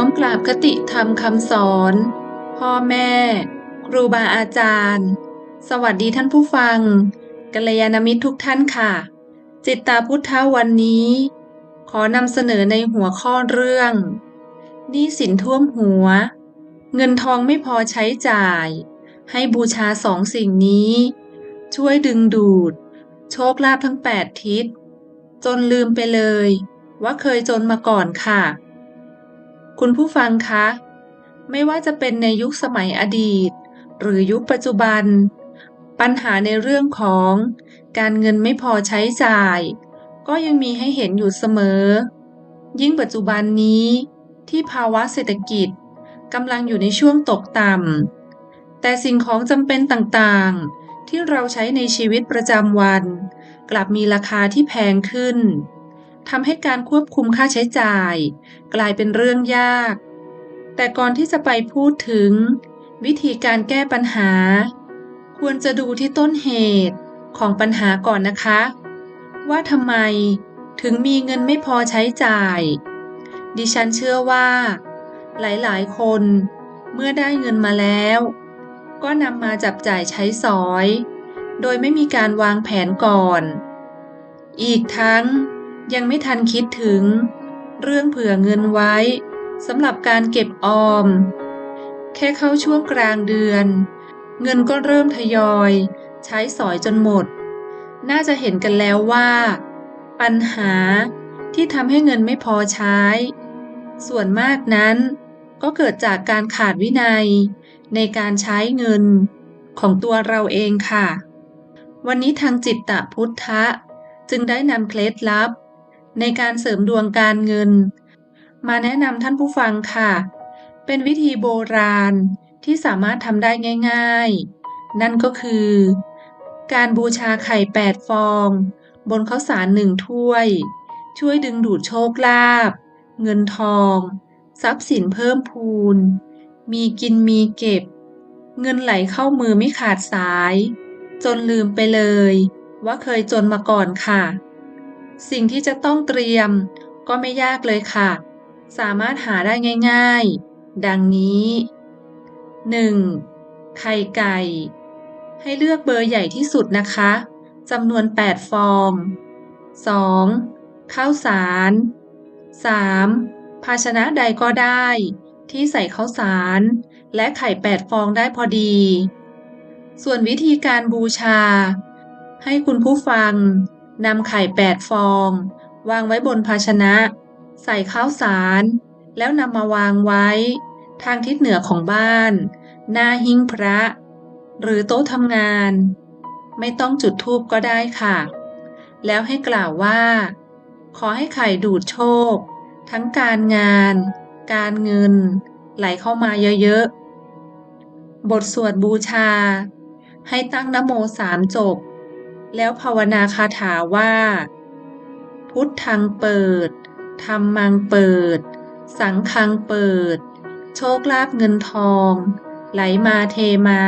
อมกราบคติธรรมคำสอน พ่อแม่ ครูบาอาจารย์ สวัสดีท่านผู้ฟังกัลยาณมิตรทุกท่านค่ะ จิตตาพุทธวันนี้ ขอนำเสนอในหัวข้อเรื่องหนี้สินท่วมหัว เงินทองไม่พอใช้จ่าย ให้บูชาสองสิ่งนี้ ช่วยดึงดูด โชคลาภทั้งแปดทิศ จนลืมไปเลย ว่าเคยจนมาก่อนค่ะ คุณผู้ฟังคะ ไม่ว่าจะเป็นในยุคสมัยอดีต หรือยุคปัจจุบัน ปัญหาในเรื่องของการเงินไม่พอใช้จ่าย ก็ยังมีให้เห็นอยู่เสมอ ยิ่งปัจจุบันนี้ที่ภาวะเศรษฐกิจกำลังอยู่ในช่วงตกต่ำ แต่สิ่งของจำเป็นต่างๆ ที่เราใช้ในชีวิตประจำวัน กลับมีราคาที่แพงขึ้น ทำให้การควบคุมค่าใช้จ่าย กลายเป็นเรื่องยาก แต่ก่อนที่จะไปพูดถึง วิธีการแก้ปัญหา ควรจะดูที่ต้นเหตุของปัญหาก่อนนะคะ ว่าทำไมถึงมีเงินไม่พอใช้จ่าย ดิฉันเชื่อว่า หลายๆ คนเมื่อได้เงินมาแล้ว ก็นำมาจับจ่ายใช้สอย โดยไม่มีการวางแผนก่อน อีกทั้ง ยังไม่ทันคิดถึง เรื่องเผื่อเงินไว้สำหรับการเก็บออม แค่เข้าช่วงกลางเดือน เงินก็เริ่มทยอย ใช้สอยจนหมด น่าจะเห็นกันแล้วว่า ปัญหาที่ทำให้เงินไม่พอใช้ ส่วนมากนั้นก็เกิดจากการขาดวินัยในการใช้เงินของตัวเราเองค่ะ วันนี้ทางจิตตะพุทธะ จึงได้นำเคล็ดลับ ในการเสริมดวงการเงิน มาแนะนำท่านผู้ฟังค่ะ เป็นวิธีโบราณที่สามารถทำได้ง่าย ๆ นั่นก็คือ การบูชาไข่แปดฟอง บนข้าวสารหนึ่งถ้วย ช่วยดึงดูดโชคลาภเงินทอง ทรัพย์สินเพิ่มพูน มีกินมีเก็บ เงินไหลเข้ามือไม่ขาดสาย จนลืมไปเลย ว่าเคยจนมาก่อนค่ะ สิ่งที่จะต้องเตรียม ก็ไม่ยากเลยค่ะ สามารถหาได้ง่าย ๆ ดังนี้ 1. ไข่ไก่ ให้เลือกเบอร์ใหญ่ที่สุดนะคะจำนวน 8 ฟอง 2. ข้าวสาร 3. ภาชนะใดก็ได้ ที่ใส่ข้าวสาร และไข่ 8 ฟองได้พอดี ส่วนวิธีการบูชา ให้คุณผู้ฟัง นำไข่8ฟอง วางไว้บนภาชนะ ใส่ข้าวสาร แล้วนำมาวางไว้ ทางทิศเหนือของบ้าน หน้าหิ้งพระ หรือโต๊ะทำงาน ไม่ต้องจุดธูปก็ได้ค่ะ แล้วให้กล่าวว่า ขอให้ไข่ดูดโชค ทั้งการงาน การเงิน ไหลเข้ามาเยอะๆ บทสวดบูชา ให้ตั้งนโมสามจบ แล้วภาวนาคาถาว่า พุทธังเปิดธรรมังเปิด สังฆังเปิด โชคลาภเงินทอง ไหลมาเทมา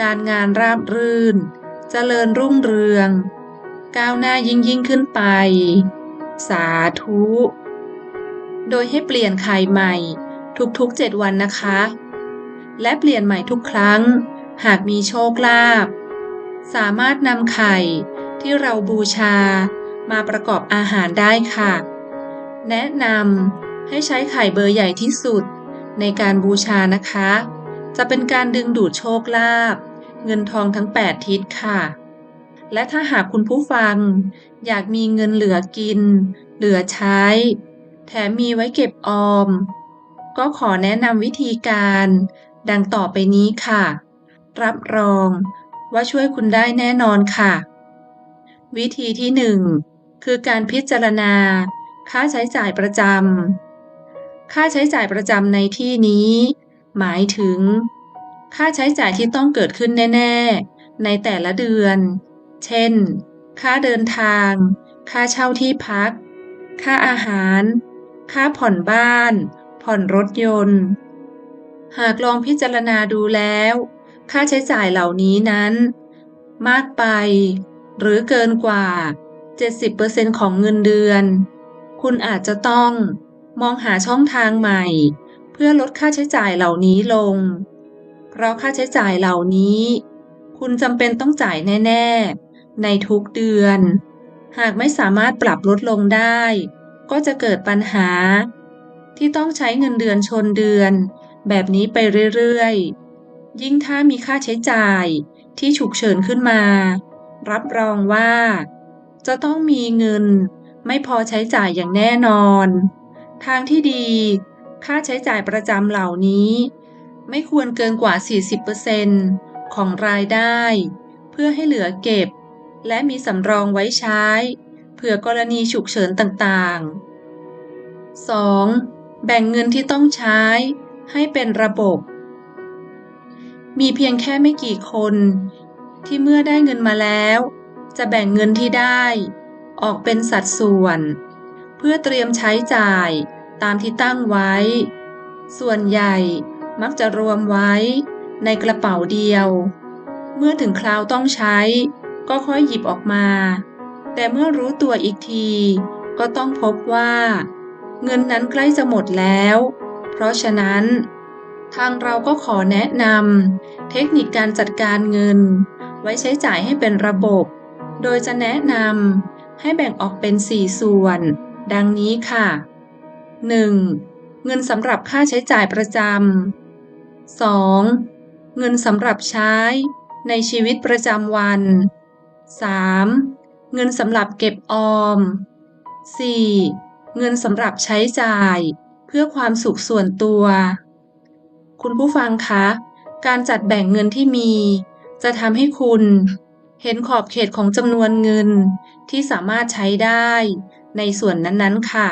การงานราบรื่น เจริญรุ่งเรือง ก้าวหน้ายิ่งยิ่งขึ้นไป สาธุ โดยให้เปลี่ยนไข่ใหม่ ทุกๆเจ็ดวันนะคะ และเปลี่ยนใหม่ทุกครั้ง หากมีโชคลาภ สามารถนำไข่ที่เราบูชามาประกอบอาหารได้ค่ะ แนะนำให้ใช้ไข่เบอร์ใหญ่ที่สุดในการบูชานะคะ จะเป็นการดึงดูดโชคลาภเงินทองทั้ง 8 ทิศค่ะ และถ้าหากคุณผู้ฟัง อยากมีเงินเหลือกิน เหลือใช้ แถมมีไว้เก็บออม ก็ขอแนะนำวิธีการ ดังต่อไปนี้ค่ะ รับรอง ว่าช่วยคุณได้แน่นอนค่ะ วิธีที่หนึ่งคือการพิจารณา ค่าใช้จ่ายประจำค่าใช้จ่ายประจำในที่นี้ หมายถึง ค่าใช้จ่ายที่ต้องเกิดขึ้นแน่ ๆ ในแต่ละเดือน เช่น ค่าเดินทาง ค่าเช่าที่พัก ค่าอาหาร ค่าผ่อนบ้าน ผ่อนรถยนต์ หากลองพิจารณาดูแล้ว ค่าใช้จ่ายเหล่านี้นั้น มากไป หรือเกินกว่า 70%ของเงินเดือน คุณอาจจะต้องมองหาช่องทางใหม่ เพื่อลดค่าใช้จ่ายเหล่านี้ลง เพราะค่าใช้จ่ายเหล่านี้ คุณจำเป็นต้องจ่ายแน่ ๆ ในทุกเดือน หากไม่สามารถปรับลดลงได้ ก็จะเกิดปัญหา ที่ต้องใช้เงินเดือนชนเดือน แบบนี้ไปเรื่อย ๆ ยิ่งถ้ามีค่าใช้จ่ายที่ฉุกเฉินขึ้นมา รับรองว่า จะต้องมีเงินไม่พอใช้จ่ายอย่างแน่นอน ทางที่ดี ค่าใช้จ่ายประจำเหล่านี้ ไม่ควรเกินกว่า 40%ของรายได้ เพื่อให้เหลือเก็บ และมีสำรองไว้ใช้ เผื่อกรณีฉุกเฉินต่างๆ 2. แบ่งเงินที่ต้องใช้ให้เป็นระบบ มีเพียงแค่ไม่กี่คน ที่เมื่อได้เงินมาแล้ว จะแบ่งเงินที่ได้ ออกเป็นสัดส่วน เพื่อเตรียมใช้จ่ายตามที่ตั้งไว้ ส่วนใหญ่มักจะรวมไว้ในกระเป๋าเดียว เมื่อถึงคราวต้องใช้ ก็ค่อยหยิบออกมา แต่เมื่อรู้ตัวอีกที ก็ต้องพบว่า เงินนั้นใกล้จะหมดแล้ว เพราะฉะนั้น ทางเราก็ขอแนะนำเทคนิคการจัดการเงิน ไว้ใช้จ่ายให้เป็นระบบ โดยจะแนะนำให้แบ่งออกเป็น 4 ส่วน ดังนี้ค่ะ 1. เงินสำหรับค่าใช้จ่ายประจำ 2. เงินสำหรับใช้ในชีวิตประจำวัน 3. เงินสำหรับเก็บออม 4. เงินสำหรับใช้จ่าย เพื่อความสุขส่วนตัว คุณผู้ฟังคะ การจัดแบ่งเงินที่มี จะทำให้คุณ เห็นขอบเขตของจำนวนเงินที่สามารถใช้ได้ในส่วนนั้นๆค่ะ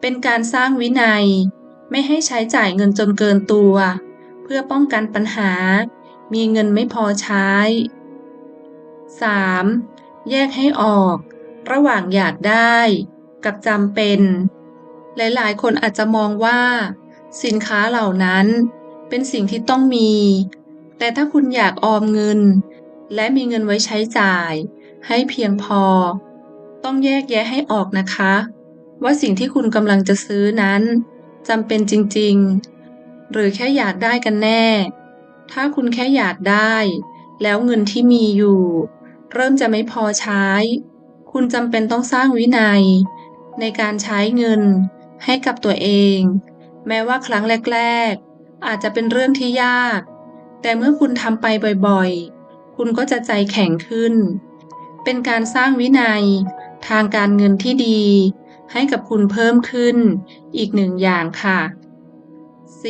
เป็นการสร้างวินัย ไม่ให้ใช้จ่ายเงินจนเกินตัว เพื่อป้องกันปัญหา มีเงินไม่พอใช้ 3. แยกให้ออก ระหว่างอยากได้ กับจำเป็น หลายๆ คนอาจจะมองว่า สินค้าเหล่านั้น เป็นสิ่งที่ต้องมี แต่ถ้าคุณอยากออมเงิน และมีเงินไว้ใช้จ่าย ให้เพียงพอ ต้องแยกแยะให้ออกนะคะ ว่าสิ่งที่คุณกำลังจะซื้อนั้นจำเป็นจริงๆ หรือแค่อยากได้กันแน่ ถ้าคุณแค่อยากได้ แล้วเงินที่มีอยู่ เริ่มจะไม่พอใช้ คุณจำเป็นต้องสร้างวินัย ในการใช้เงินให้กับตัวเอง แม้ว่าครั้งแรก ๆ อาจจะเป็นเรื่องที่ยาก แต่เมื่อคุณทำไปบ่อยๆ คุณก็จะใจแข็งขึ้น เป็นการสร้างวินัย ทางการเงินที่ดี ให้กับคุณเพิ่มขึ้นอีกหนึ่งอย่างค่ะ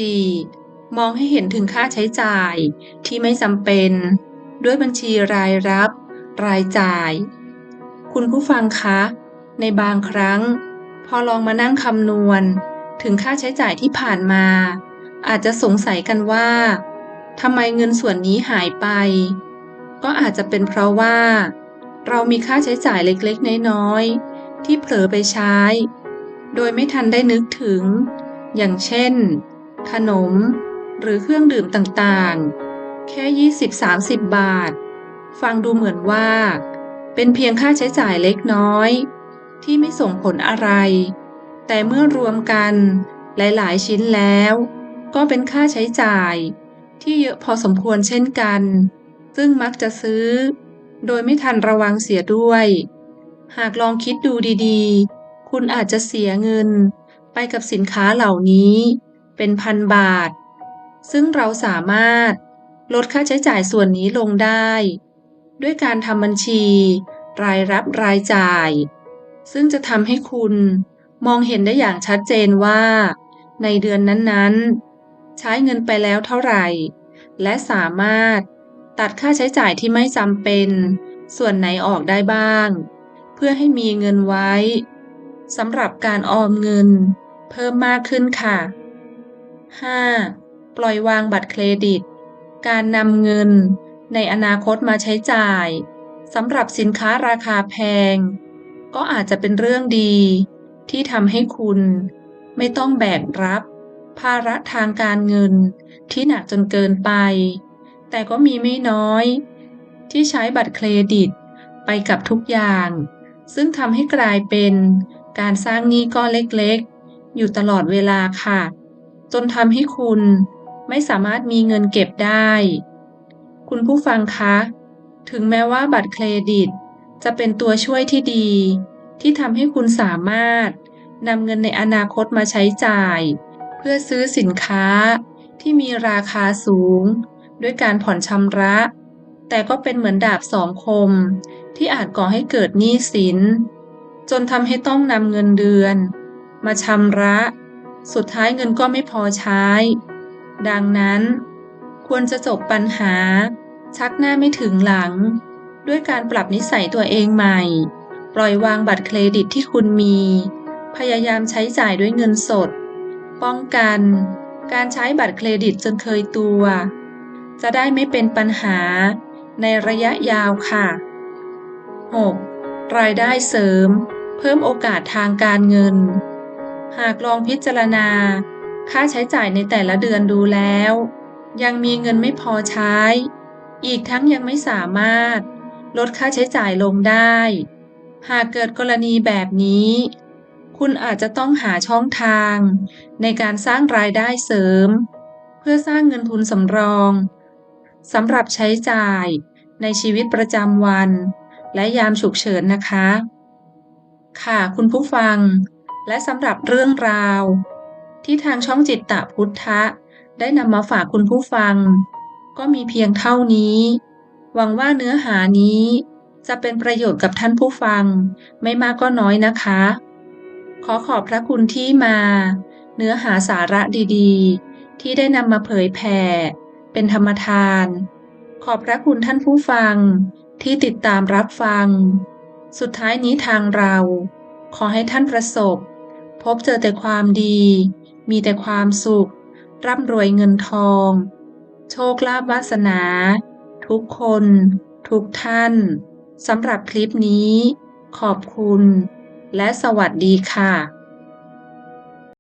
4. มองให้เห็นถึงค่าใช้จ่ายที่ไม่จำเป็น ด้วยบัญชีรายรับ รายจ่าย คุณผู้ฟังคะ ในบางครั้ง พอลองมานั่งคำนวณ ถึงค่าใช้จ่ายที่ผ่านมา อาจจะสงสัยกันว่าทำไมเงินส่วนนี้หายไป ก็อาจจะเป็นเพราะว่า เรามีค่าใช้จ่ายเล็กๆ น้อยๆ ที่เผลอไปใช้ โดยไม่ทันได้นึกถึง อย่างเช่น ขนมหรือเครื่องดื่มต่างๆ แค่ 20-30 บาท ฟังดูเหมือนว่า เป็นเพียงค่าใช้จ่ายเล็กน้อย ที่ไม่ส่งผลอะไร แต่เมื่อรวมกันหลายๆ ชิ้นแล้ว ก็เป็นค่าใช้จ่าย ที่เยอะพอสมควรเช่นกัน ซึ่งมักจะซื้อ โดยไม่ทันระวังเสียด้วย หากลองคิดดูดีๆ คุณอาจจะเสียเงิน ไปกับสินค้าเหล่านี้ เป็นพันบาท ซึ่งเราสามารถลดค่าใช้จ่ายส่วนนี้ลงได้ ด้วยการทำบัญชี รายรับรายจ่าย ซึ่งจะทำให้คุณมองเห็นได้อย่างชัดเจนว่า ในเดือนนั้นๆ ใช้เงินไปแล้วเท่าไหร่ และสามารถตัดค่าใช้จ่ายที่ไม่จำเป็น ส่วนไหนออกได้บ้าง เพื่อให้มีเงินไว้สำหรับการออมเงิน เพิ่มมากขึ้นค่ะ 5. ปล่อยวางบัตรเครดิต การนำเงินในอนาคตมาใช้จ่ายสำหรับสินค้าราคาแพง ก็อาจจะเป็นเรื่องดีที่ทำให้คุณไม่ต้องแบกรับ ภาระทางการเงินที่หนักจนเกินไป แต่ก็มีไม่น้อย ที่ใช้บัตรเครดิตไปกับทุกอย่าง ซึ่งทำให้กลายเป็นการสร้างหนี้ก้อนเล็กๆ อยู่ตลอดเวลาค่ะ จนทำให้คุณไม่สามารถมีเงินเก็บได้ คุณผู้ฟังคะ ถึงแม้ว่าบัตรเครดิต จะเป็นตัวช่วยที่ดี ที่ทำให้คุณสามารถนำเงินในอนาคตมาใช้จ่าย เพื่อซื้อสินค้าที่มีราคาสูง ด้วยการผ่อนชำระ แต่ก็เป็นเหมือนดาบสองคม ที่อาจก่อให้เกิดหนี้สิน จนทำให้ต้องนำเงินเดือน มาชำระ สุดท้ายเงินก็ไม่พอใช้ ดังนั้น ควรจะจบปัญหา ชักหน้าไม่ถึงหลัง ด้วยการปรับนิสัยตัวเองใหม่ ปล่อยวางบัตรเครดิตที่คุณมี พยายามใช้จ่ายด้วยเงินสด ป้องกัน การใช้บัตรเครดิตจนเคยตัว จะได้ไม่เป็นปัญหาในระยะยาวค่ะ 6. รายได้เสริม เพิ่มโอกาสทางการเงิน หากลองพิจารณา ค่าใช้จ่ายในแต่ละเดือนดูแล้ว ยังมีเงินไม่พอใช้ อีกทั้งยังไม่สามารถลดค่าใช้จ่ายลงได้ หากเกิดกรณีแบบนี้ คุณอาจจะต้องหาช่องทาง ในการสร้างรายได้เสริม เพื่อสร้างเงินทุนสำรองสำหรับใช้จ่ายในชีวิตประจำวัน และยามฉุกเฉินนะคะ ค่ะคุณผู้ฟัง และสำหรับเรื่องราว ที่ทางช่องจิตตะพุทธะ ได้นำมาฝากคุณผู้ฟัง ก็มีเพียงเท่านี้ หวังว่าเนื้อหานี้ จะเป็นประโยชน์กับท่านผู้ฟัง ไม่มากก็น้อยนะคะ ขอขอบพระคุณที่มา เนื้อหาสาระดีๆ ที่ได้นำมาเผยแผ่ เป็นธรรมทาน ขอบพระคุณท่านผู้ฟังที่ติดตามรับฟัง สุดท้ายนี้ทางเรา ขอให้ท่านประสบ พบเจอแต่ความดี มีแต่ความสุข ร่ำรวยเงินทอง โชคลาภวาสนา ทุกคน ทุกท่านสำหรับคลิปนี้ ขอบคุณ และสวัสดีค่ะ